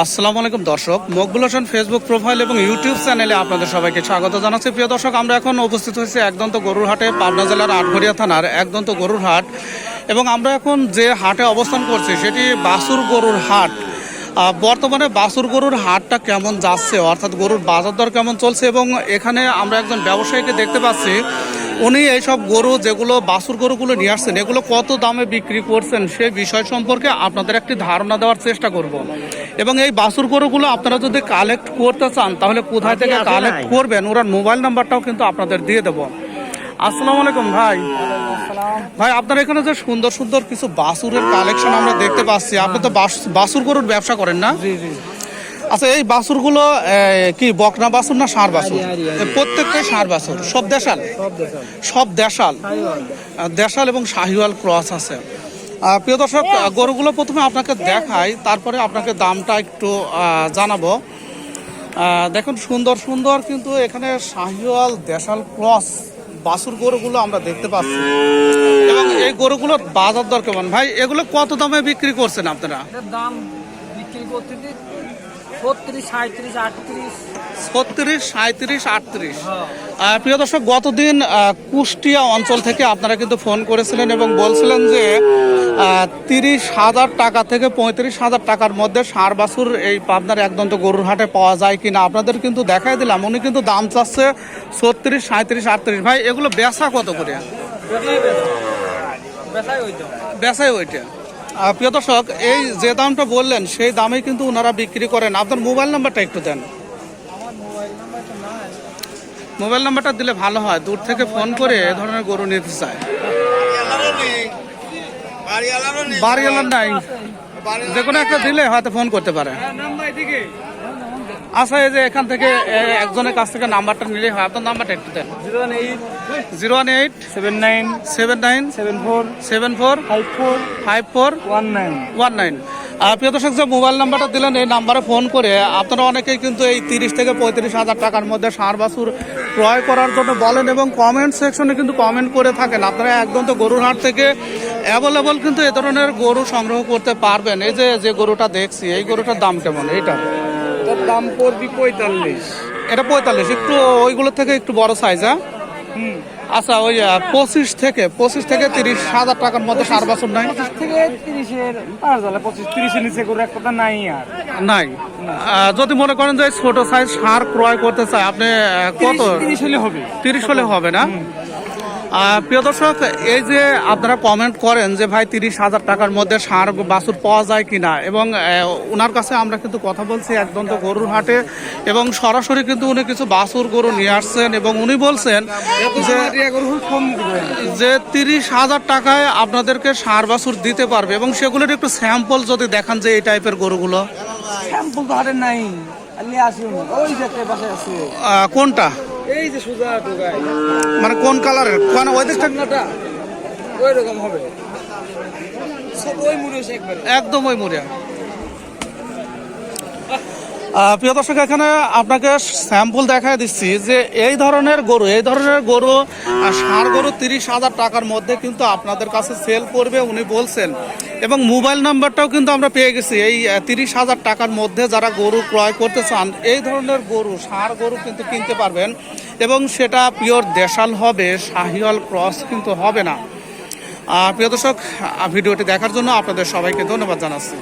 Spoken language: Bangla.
আসসালামু আলাইকুম, দর্শক। মকবুল হোসেন ফেসবুক প্রোফাইল এবং ইউটিউব চ্যানেলে আপনাদের সবাইকে স্বাগত জানাচ্ছি। প্রিয় দর্শক, আমরা এখন উপস্থিত হয়েছি একদন্ত গরুর হাটে পাবনা জেলার আটঘরিয়া থানার একদন্ত গরুর হাট এবং আমরা এখন যে হাটে অবস্থান করছি, সেটি বাসুর গরুর হাট। বর্তমানে বাসুর গরুর হাটটা কেমন যাচ্ছে? অর্থাৎ গরুর বাজার দর কেমন চলছে? এবং এখানে আমরা একজন ব্যবসায়ীকে দেখতে পাচ্ছি। উনি এইসব গরু যেগুলো বাসুর গরুগুলো নিয়ে আসছেন এগুলো কত দামে বিক্রি করছেন সেই বিষয় সম্পর্কে আপনাদের একটি ধারণা দেওয়ার চেষ্টা করব। এবং এই বাসুর গরুগুলো আপনারা যদি কালেক্ট করতে চান তাহলে কোথায় থেকে কালেক্ট করবেন? ওরা মোবাইল নাম্বারটাও কিন্তু আপনাদের দিয়ে দেবো। আসসালামু আলাইকুম ভাই। ভাই আপনার এখানে যে সুন্দর সুন্দর কিছু বাসুরের কালেকশন আমরা দেখতে পাচ্ছি আপনি তো বাস- বাসুর গরুর ব্যবসা করেন না? আচ্ছা এই বাসুরগুলো এ, কি বকনা বাসুর না ষাঁড় বাসুর এ, প্রত্যেকটাই ষাঁড় বাসুর সব দেশাল? সব দেশাল। দেশাল। এবং শাহিওয়াল ক্রস আছে। প্রিয় দর্শক গরুগুলো প্রথমে আপনাকে দেখাই তারপরে আপনাকে দামটা একটু জানাব। দেখুন সুন্দর সুন্দর কিন্তু এখানে শাহিওয়াল দেশাল ক্রস বাসুর গরুগুলো আমরা দেখতে পাচ্ছি। এবং এই গরুগুলোর বাজার দর কেমন? ভাই এগুলো কত দামে বিক্রি করছেন আপনারা? দাম বিক্রি করতে ছত্রিশ সাঁত্রিশ আটত্রিশ। হ্যাঁ। প্রিয় দর্শক গতদিন কুষ্টিয়া অঞ্চল থেকে আপনারা কিন্তু ফোন করেছিলেন এবং বলছিলেন যে তিরিশ হাজার টাকা থেকে পঁয়ত্রিশ হাজার টাকার মধ্যে সার বাছুর এই পাবনার একদন্ত গরুর হাটে পাওয়া যায় কিনা আপনাদের কিন্তু দেখাই দিলাম। উনি কিন্তু দাম চাচ্ছে ছত্রিশ সাঁত্রিশ আটত্রিশ। ভাই এগুলো বেচা কত করে? বেচাই ওইটা। প্রিয় দর্শক, এই যে দামটা বললেন, সেই দামে কিন্তু ওনারা বিক্রি করেন। আপনার মোবাইল নাম্বারটা একটু দেন। মোবাইল নাম্বারটা দিলে ভালো হয়। দূর থেকে ফোন করে এ ধরনের গরু নিতে চায়। বাড়িওয়ালার নাই। যে কোনো একটা দিলে হয়তো ফোন করতে পারে। আচ্ছা এই যে এখান থেকে একজনের কাছ থেকে নাম্বারটা নিলে হয়। আপনার নাম্বারটা একটু দেন। Zero one eight zero one eight seven nine seven nine seven four seven four five four five four one nine. One nine. আর প্রিয় দর্শক যে মোবাইল নাম্বারটা দিলেন এই নাম্বারে ফোন করে আপনারা অনেকেই কিন্তু এই তিরিশ থেকে পঁয়ত্রিশ হাজার টাকার মধ্যে সার বাছুর ক্রয় করার জন্য বলেন এবং কমেন্ট সেকশনে কিন্তু কমেন্ট করে থাকেন। আপনারা একদম তো গরুর হাট থেকে অ্যাভেলেবল কিন্তু এ ধরনের গরু সংগ্রহ করতে পারবেন। এই যে যে গরুটা দেখছি এই গরুটার দাম কেমন? এইটা। তার দাম পড়বি পঁয়তাল্লিশ। এটা পঁয়তাল্লিশ একটু ওইগুলো থেকে একটু বড় সাইজ হ্যাঁ? আচ্ছা ওই পঁচিশ থেকে পঁচিশ থেকে তিরিশ হাজার টাকার মধ্যে সার বাছুর নাই? থেকে তিরিশের পাঁচ পঁচিশ তিরিশের নিচে করে এক কথা নাই আর। নাই। যদি মনে করেন যে ছোট সাইজ সার ক্রয় করতে চায় আপনি কত? তিরিশ হলে হবে। তিরিশ হলে হবে না? প্রিয় দর্শক এই যে আপনারা কমেন্ট করেন যে ভাই তিরিশ হাজার টাকার মধ্যে সার বাছুর পাওয়া যায় কিনা? এবং ওনার কাছে আমরা কিন্তু কথা বলছি একদম তো গরুর হাটে এবং সরাসরি কিন্তু উনি কিছু বাছুর গরু নিয়ে আসছেন এবং উনি বলছেন যে তিরিশ হাজার টাকায় আপনাদেরকে সার বাছুর দিতে পারবে এবং সেগুলোর একটু স্যাম্পল যদি দেখান যে এই টাইপের গরুগুলো। শ্যাম্পু তো হাটে নাই। কোনটা? এই যে সোজা ঢোকায় মানে কোন কালারের? কোন ওই দিকটা ঠান্ডাটা ওই রকম হবে। ওই মুড়ে একদম ওই আহ, প্রিয় দর্শক, এখানে আপনাকে স্যাম্পল দেখায় দিচ্ছি যে এই ধরনের গরু, এই ধরনের গরু ষাঁড় গরু তিরিশ হাজার টাকার মধ্যে কিন্তু আপনাদের কাছে সেল করবে উনি বলছেন। এবং মোবাইল নাম্বারটাও কিন্তু আমরা পেয়ে গেছি, এই তিরিশ হাজার টাকার মধ্যে যারা গরু ক্রয় করতে চান, এই ধরনের গরু ষাঁড় গরু কিন্তু কিনতে পারবেন এবং সেটা পিওর দেশাল হবে, শাহিওয়াল ক্রস কিন্তু হবে না। প্রিয় দর্শক ভিডিওটি দেখার জন্য আপনাদের সবাইকে ধন্যবাদ জানাচ্ছি।